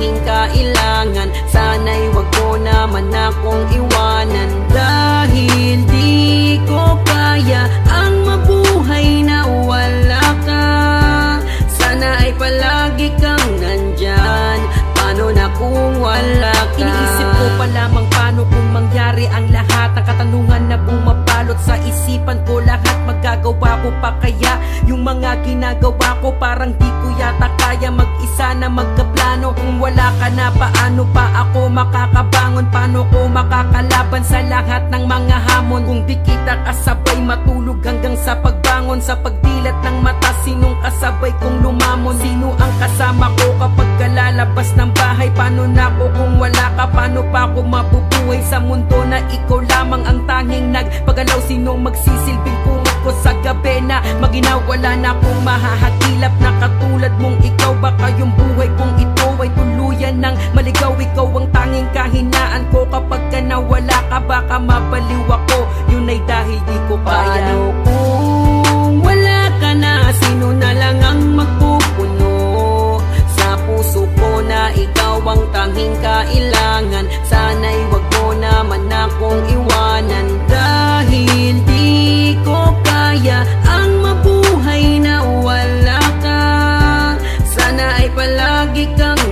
aking kailangan. Sana'y wag ko naman akong iwanan. Dahil di ko kaya ang mabuhay na wala ka. Sana ay palagi kang nandyan. Paano na kung wala ka? Iniisip ko pa lamang paano kung mangyari ang lahat. Ang katanungan na bumapalot sa isipan ko. Lahat Magagawa ko pa kaya yung mga ginagawa ko. Parang wala ka na paano pa ako makakabangon? Paano ko makakalaban sa lahat ng mga hamon? Kung di kita kasabay matulog hanggang sa pagbangon. Sa pagdilat ng mata sinong kasabay kong lumamon? Sino ang kasama ko kapag kalalabas ng bahay? Paano na ako kung wala ka? Paano pa ako mabubuhay sa mundo na ikaw lamang ang tanging nagpagalaw? Sinong magsisilbing kumot ko sa gabi na Maginaw? Wala na akong mahahagilap na katulad mong ikaw. Baka yung buhay kong ito ay tuluyan ng maligaw. Ikaw ang tanging kahinaan ko. Kapag ka nawala ka Baka mabaliw ako. Yun ay dahil di ko kaya. Paano kung wala ka na? Sino na lang ang magpupuno? Sa puso ko na ikaw ang tanging kailangan. Sana'y wag mo naman akong iwanan. Dahil di ko kaya ang mabuhay na wala ka. Sana ay palagi kang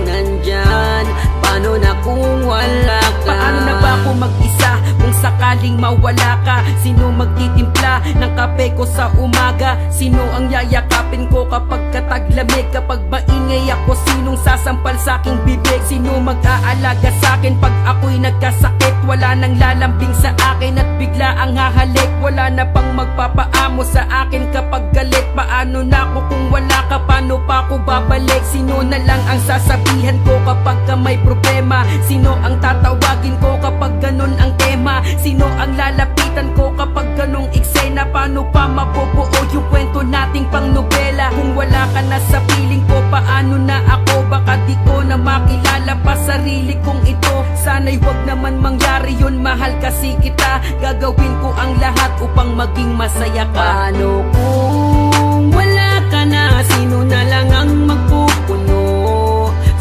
mag-isa kung sakaling mawala ka? Sino magtitimpla ng kape ko sa umaga? Sino ang yayakapin ko kapag kataglamig? Kapag maingay ako, sinong sasampal sa aking bibig? Sino mag-aalaga sa akin pag ako'y nagkasakit? Wala nang lalambing sa akin at bigla ang hahalik Wala na pang magpapaamo sa akin kapag galit Paano na ako kung wala ka? Paano pa ako babalik? Sino na lang ang sasabihan ko kapag ka may problema? Sino ang tatawagin ko kapag ganun ang tema? Sino ang lalapitan ko kapag ganung eksena? Paano pa mabubuo yung kwento nating pang nobela? Kung wala ka na sa piling ko, paano na ako? Baka di ko na makilala pa sarili kong ito Sana'y wag naman mangyari yun Mahal kasi kita Gagawin ko ang lahat upang maging masaya ka Paano kung? Sino na lang ang magpupuno?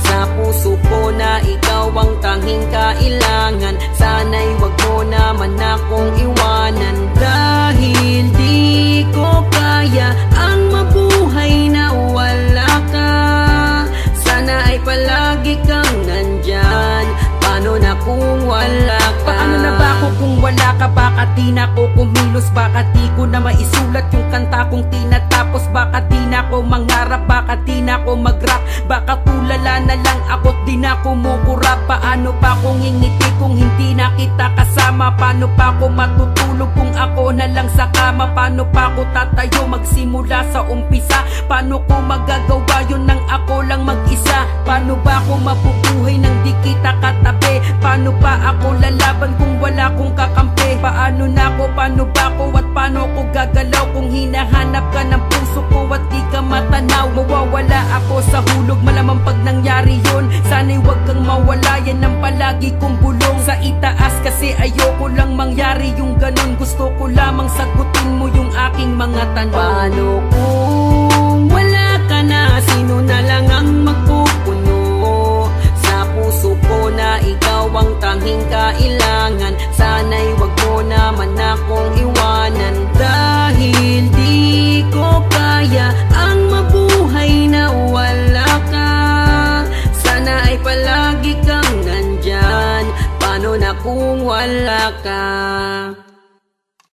Sa puso ko na ikaw ang tanging kailangan Sana'y wag mo naman akong iwanan Dahil di ko kaya ang mabuhay na wala ka Sana ay palagi kang nandyan Paano na kung wala ka? Paano na ba ako kung wala ka? Baka di na ako kumilos Baka di ko na maisulat yung kanta kong tinatapos Baka di na ako mangarap Di na ako mag-rap. Baka tulala na lang ako Di na kumukurap. Paano pa kung ngingiti kung hindi na kita kasama? Paano pa ako matutulog kung ako na lang sa kama? Paano pa ako tatayo magsimula sa umpisa? Paano ko magagawa? Yun nang ako lang mag-isa. Paano ba ako mabubuhay nang di kita katabi? Paano pa ako lalaban kung wala kong kakampi? Paano na ako, paano ba ako? At paano ko gagalaw Kung hinahanap ka ng mga tanong Paano kung wala ka na Sino na lang ang magpupuno? Sa puso ko na ikaw ang tanging kailangan Sana'y wag mo naman akong iwanan. Dahil di ko kaya ang mabuhay na wala ka Sana ay palagi kang nandyan. Paano na kung wala ka?